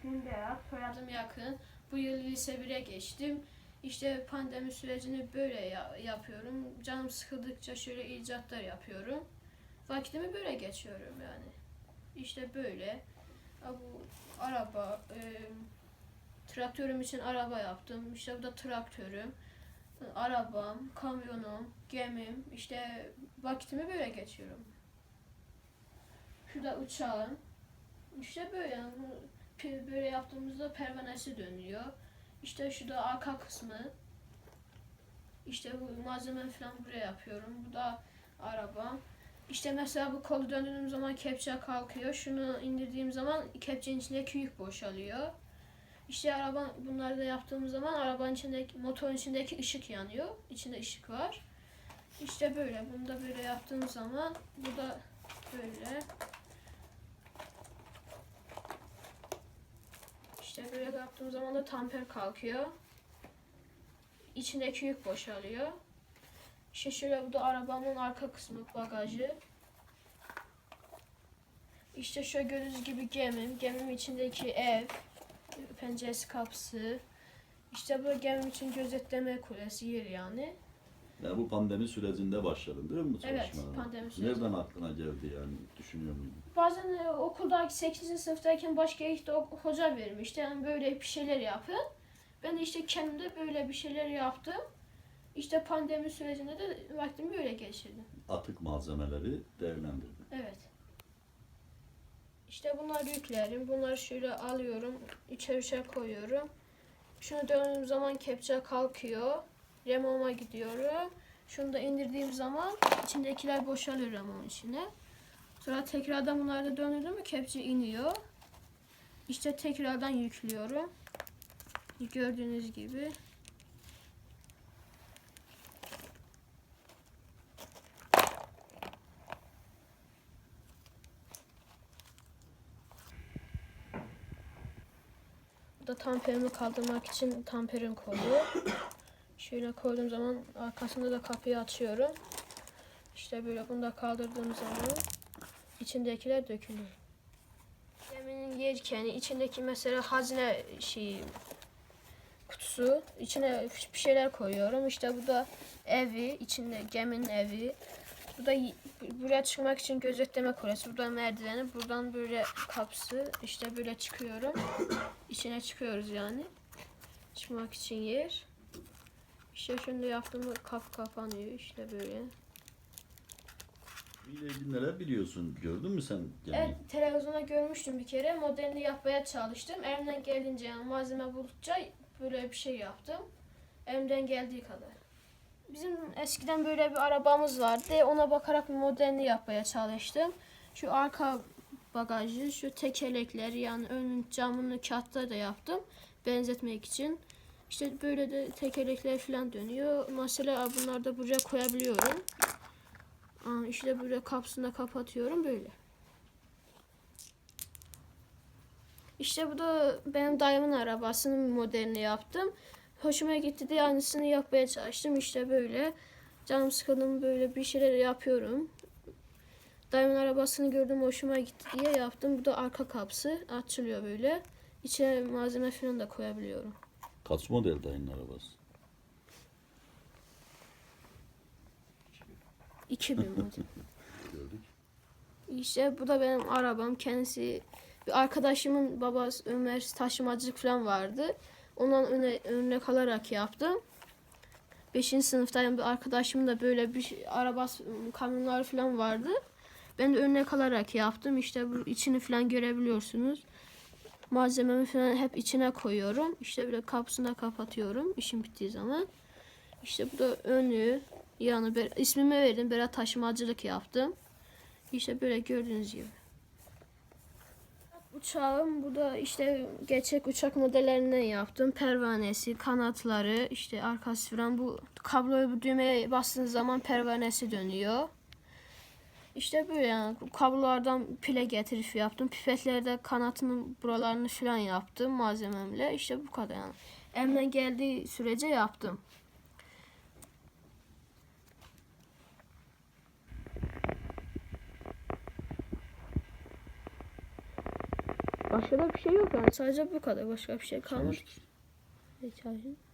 İsmim Berat, soyadım Yakın. Bu yıl lise 1'e geçtim. İşte pandemi sürecini böyle ya- yapıyorum. Canım sıkıldıkça şöyle icatlar yapıyorum. Vaktimi böyle geçiyorum yani. İşte böyle. Ha, Bu araba, e, traktörüm için araba yaptım. İşte bu da traktörüm. Arabam, kamyonum, gemim. İşte vaktimi böyle geçiyorum. Şu da uçağım. İşte böyle böyle yaptığımızda pervanesi dönüyor. İşte şu da arka kısmı. İşte bu malzeme falan buraya yapıyorum. Bu da araba. İşte mesela bu kolu döndüğüm zaman kepçe kalkıyor. Şunu indirdiğim zaman kepçenin içindeki yük boşalıyor. İşte araba bunları da yaptığımız zaman arabanın içindeki motorun içindeki ışık yanıyor. İçinde ışık var. İşte böyle. Bunu da böyle yaptığım zaman bu da böyle. İşte böyle yaptığım zaman da tamper kalkıyor. İçindeki yük boşalıyor. İşte şöyle bu da arabamın arka kısmı bagajı. İşte şöyle gördüğünüz gibi gemim. Gemim içindeki ev, penceresi kapısı. İşte bu gemim için gözetleme kulesi yeri yani. Ya bu pandemi sürecinde başladın değil mi bu Evet, çalışmalara? pandemi sürecinde. Nereden aklına geldi yani düşünüyor muydun? Bazen e, okulda 8. sınıftayken başka işte hoca vermişti. Yani böyle bir şeyler yapın. Ben de işte kendim de böyle bir şeyler yaptım. İşte pandemi sürecinde de vaktimi böyle geçirdim. Atık malzemeleri değerlendirdin. Evet. İşte bunlar yüklerim. Bunları şöyle alıyorum. Üçer üçer koyuyorum. Şunu döndüğüm zaman kepçe kalkıyor. Remoma gidiyorum. Şunu da indirdiğim zaman içindekiler boşalıyor remomun içine. Sonra tekrardan bunları da döndürdüm mü kepçe iniyor. İşte tekrardan yüklüyorum. Gördüğünüz gibi. Bu da tamperimi kaldırmak için tamperin kolu. Şöyle koyduğum zaman arkasında da kapıyı açıyorum. İşte böyle bunu da kaldırdığım zaman içindekiler dökülüyor. Geminin yelkeni, içindeki mesela hazine şeyi kutusu, içine bir şeyler koyuyorum. İşte bu da evi, içinde geminin evi. Bu da buraya çıkmak için gözetleme kulesi. Bu da merdiveni. Buradan böyle kapısı. İşte böyle çıkıyorum. İçine çıkıyoruz yani. Çıkmak için yer. İşte şimdi yaptığım kap kapanıyor işte böyle. Ile ilgili neler biliyorsun? Gördün mü sen? Yani Evet televizyonda görmüştüm bir kere. Modelini yapmaya çalıştım. Elimden geldiğince yani malzeme buldukça böyle bir şey yaptım. Elimden geldiği kadar. Bizim eskiden böyle bir arabamız vardı. Ona bakarak bir modelini yapmaya çalıştım. Şu arka bagajı, şu tekerlekleri yani önün camını kağıtları da yaptım. Benzetmek için. İşte böyle de tekerlekler falan dönüyor. Mesela bunları da buraya koyabiliyorum. Aa, işte böyle kapısını da kapatıyorum böyle. İşte bu da benim dayımın arabasının modelini yaptım. Hoşuma gitti diye aynısını yapmaya çalıştım. İşte böyle. Canım sıkıldım böyle bir şeyler yapıyorum. Dayımın arabasını gördüm hoşuma gitti diye yaptım. Bu da arka kapısı açılıyor böyle. İçine malzeme falan da koyabiliyorum. Kaç model dayının arabası? 2000 model. Gördük. İşte bu da benim arabam. Kendisi bir arkadaşımın babası Ömer taşımacılık falan vardı. Ondan öne, örnek alarak yaptım. Beşinci sınıftayım bir arkadaşımın da böyle bir şey- arabası, kamyonlar falan vardı. Ben de örnek alarak yaptım. İşte bu içini falan görebiliyorsunuz. Malzememi falan hep içine koyuyorum. İşte böyle kapısını da kapatıyorum işim bittiği zaman. İşte bu da önü, yanı. Ber- ismimi verdim. Berat taşımacılık yaptım. İşte böyle gördüğünüz gibi. Uçağım bu da işte gerçek uçak modellerinden yaptım. Pervanesi, kanatları, işte arkası falan bu kabloyu bu düğmeye bastığınız zaman pervanesi dönüyor. İşte böyle yani kablolardan pile getirip yaptım. Pipetlerde kanatının buralarını falan yaptım malzememle. İşte bu kadar yani. Elimden geldiği sürece yaptım. Başka da bir şey yok yani. Sadece bu kadar. Başka bir şey kalmadı. Çalıştır. Hikaye.